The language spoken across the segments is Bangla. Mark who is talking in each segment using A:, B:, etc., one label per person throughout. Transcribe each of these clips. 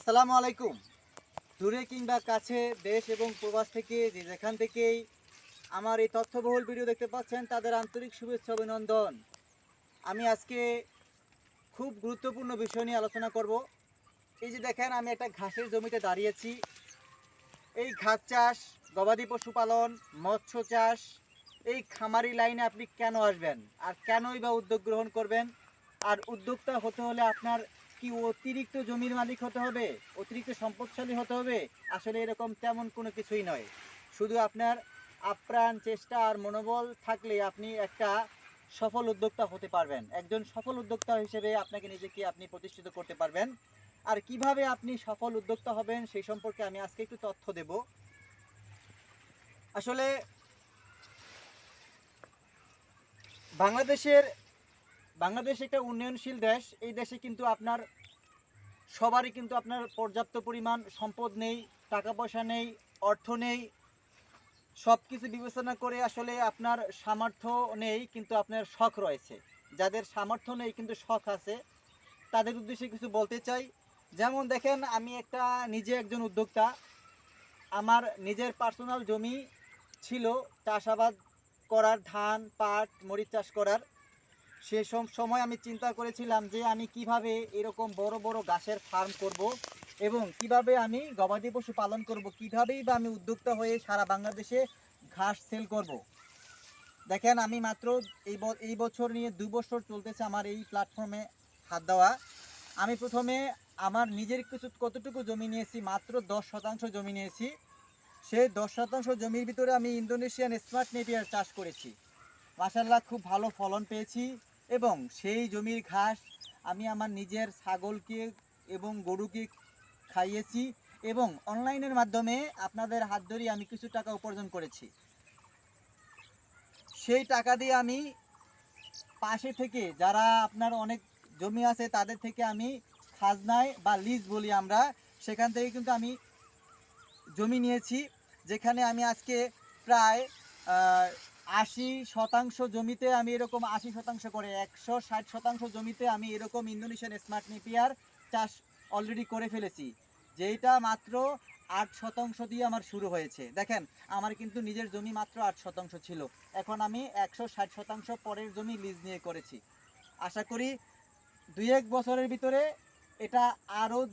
A: আসসালামু আলাইকুম। দূরে কিংবা কাছে দেশ এবং প্রবাস থেকে যে যেখান থেকেই আমার এই তথ্যবহুল ভিডিও দেখতে পাচ্ছেন, তাদের আন্তরিক শুভেচ্ছা, অভিনন্দন। আমি আজকে খুব গুরুত্বপূর্ণ বিষয় নিয়ে আলোচনা করব। এই যে দেখেন, আমি একটা ঘাসের জমিতে দাঁড়িয়েছি। এই ঘাস চাষ, গবাদি পশুপালন মৎস্য চাষ, এই খামারি লাইনে আপনি কেন আসবেন? আর কেনই বা উদ্যোগ গ্রহণ করবেন? আর উদ্যোক্তা হতে হলে আপনার কি অতিরিক্ত জমির মালিক হতে হবে? অতিরিক্ত সম্পদশালী হতে হবে? আসলে এরকম তেমন কোনো কিছুই নয়। শুধু আপনার আপ্রাণ চেষ্টা আর মনোবল থাকলে আপনি একটা সফল উদ্যোক্তা হতে পারবেন। একজন সফল উদ্যোক্তা হিসেবে আপনাকে নিজেকে আপনি প্রতিষ্ঠিত করতে পারবেন। আর কীভাবে আপনি সফল উদ্যোক্তা হবেন সেই সম্পর্কে আমি আজকে একটু তথ্য দেব। আসলে বাংলাদেশের বাংলাদেশ একটা উন্নয়নশীল দেশ। এই দেশে কিন্তু আপনার সবারই কিন্তু আপনার পর্যাপ্ত পরিমাণ সম্পদ নেই, টাকা পয়সা নেই, অর্থ নেই। সব কিছু বিবেচনা করে আসলে আপনার সামর্থ্য নেই, কিন্তু আপনার শখ রয়েছে। যাদের সামর্থ্য নেই কিন্তু শখ আছে, তাদের উদ্দেশ্যে কিছু বলতে চাই। যেমন দেখেন, আমি একটা নিজে একজন উদ্যোক্তা। আমার নিজের পার্সোনাল জমি ছিল চাষাবাদ করার, ধান, পাট, মরিচ চাষ করার। সে সময় আমি চিন্তা করেছিলাম যে আমি কীভাবে এরকম বড় বড় গাছের ফার্ম করব এবং কীভাবে আমি গবাদি পশু পালন করব, কিভাবেই বা আমি উদ্যোক্তা হয়ে সারা বাংলাদেশে ঘাস সেল করব। দেখেন, আমি মাত্র এই এই বছর নিয়ে দু বছর চলতেছে আমার এই প্ল্যাটফর্মে হাত দেওয়া। আমি প্রথমে আমার নিজের কিছু, কতটুকু জমি নিয়েছি, মাত্র দশ শতাংশ জমি নিয়েছি। সেই দশ শতাংশ জমির ভিতরে আমি ইন্দোনেশিয়ান স্মার্ট নেপিয়ার চাষ করেছি। মাসাল্লাহ খুব ভালো ফলন পেয়েছি। এবং সেই জমির ঘাস আমি আমার নিজের ছাগলকে এবং গরুকে খাইয়েছি এবং অনলাইনের মাধ্যমে আপনাদের হাত ধরে আমি কিছু টাকা উপার্জন করেছি। সেই টাকা দিয়ে আমি পাশে থেকে যারা আপনার অনেক জমি আছে তাদের থেকে আমি খাজনায় বা লিজ বলি আমরা, সেখান থেকে কিন্তু আমি জমি নিয়েছি, যেখানে আমি আজকে প্রায় আশি শতাংশ জমিতে আমি এরকম আশি শতাংশ করে, একশো ষাট শতাংশ জমিতে আমি এরকম ইন্দোনেশিয়ান স্মার্ট নেপিয়ার চাষ অলরেডি করে ফেলেছি যেটা মাত্র আট শতাংশ দিয়ে আমার শুরু হয়েছে। দেখেন, আমার কিন্তু নিজের জমি মাত্র আট শতাংশ ছিল, এখন আমি একশো ষাট শতাংশ পরের জমি লিজ নিয়ে করেছি। আশা করি দুই এক বছরের ভিতরে এটা আরও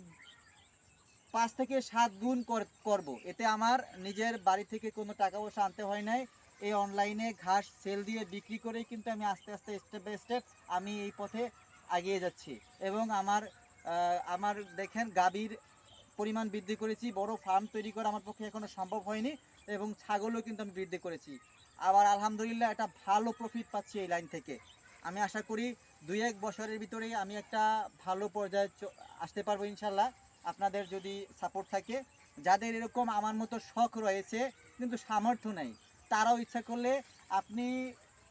A: পাঁচ থেকে সাত গুণ কর- করব, এতে আমার নিজের বাড়ি থেকে কোনো টাকা পয়সা আনতে হয় নাই। এই অনলাইনে ঘাস সেল দিয়ে বিক্রি করেই কিন্তু আমি আস্তে আস্তে স্টেপ বাই স্টেপ আমি এই পথে এগিয়ে যাচ্ছি। এবং আমার আমার দেখেন গাভীর পরিমাণ বৃদ্ধি করেছি, বড় ফার্ম তৈরি করা আমার পক্ষে এখনও সম্ভব হয়নি এবং ছাগলও কিন্তু আমি বৃদ্ধি করেছি। আবার আলহামদুলিল্লাহ একটা ভালো প্রফিট পাচ্ছি এই লাইন থেকে। আমি আশা করি দুই এক বছরের ভিতরেই আমি একটা ভালো পর্যায়ে আসতে পারব ইনশাল্লাহ আপনাদের যদি সাপোর্ট থাকে, যাদের এরকম আমার মতো শখ রয়েছে, কিন্তু সামর্থ্য নেই তারাও ইচ্ছা করলে আপনি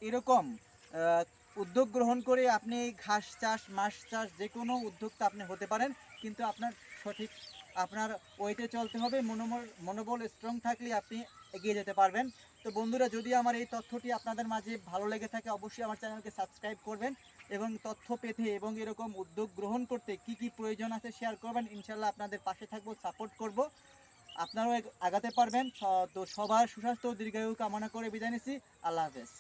A: এরকম উদ্যোগ গ্রহণ করে আপনি ঘাস চাষ, মাছ চাষ যে কোনো উদ্যোক্তা আপনি হতে পারেন, কিন্তু আপনার সঠিক, আপনার ওইতে চলতে হবে মনোবল মনোবল স্ট্রং থাকলে আপনি এগিয়ে যেতে পারবেন। তো বন্ধুরা, যদি আমার এই তথ্যটি আপনাদের মাঝে ভালো লেগে থাকে, অবশ্যই আমার চ্যানেলকে সাবস্ক্রাইব করবেন এবং তথ্য পেতে এবং এরকম উদ্যোগ গ্রহণ করতে কি কি প্রয়োজন আছে শেয়ার করবেন ইনশাল্লাহ আপনাদের পাশে থাকব সাপোর্ট করব। আপনারাও আগাতে পারবেন। তো সবার সুস্বাস্থ্য দীর্ঘায়ু কামনা করে বিদায় নিচ্ছি। আল্লাহ হাফেজ।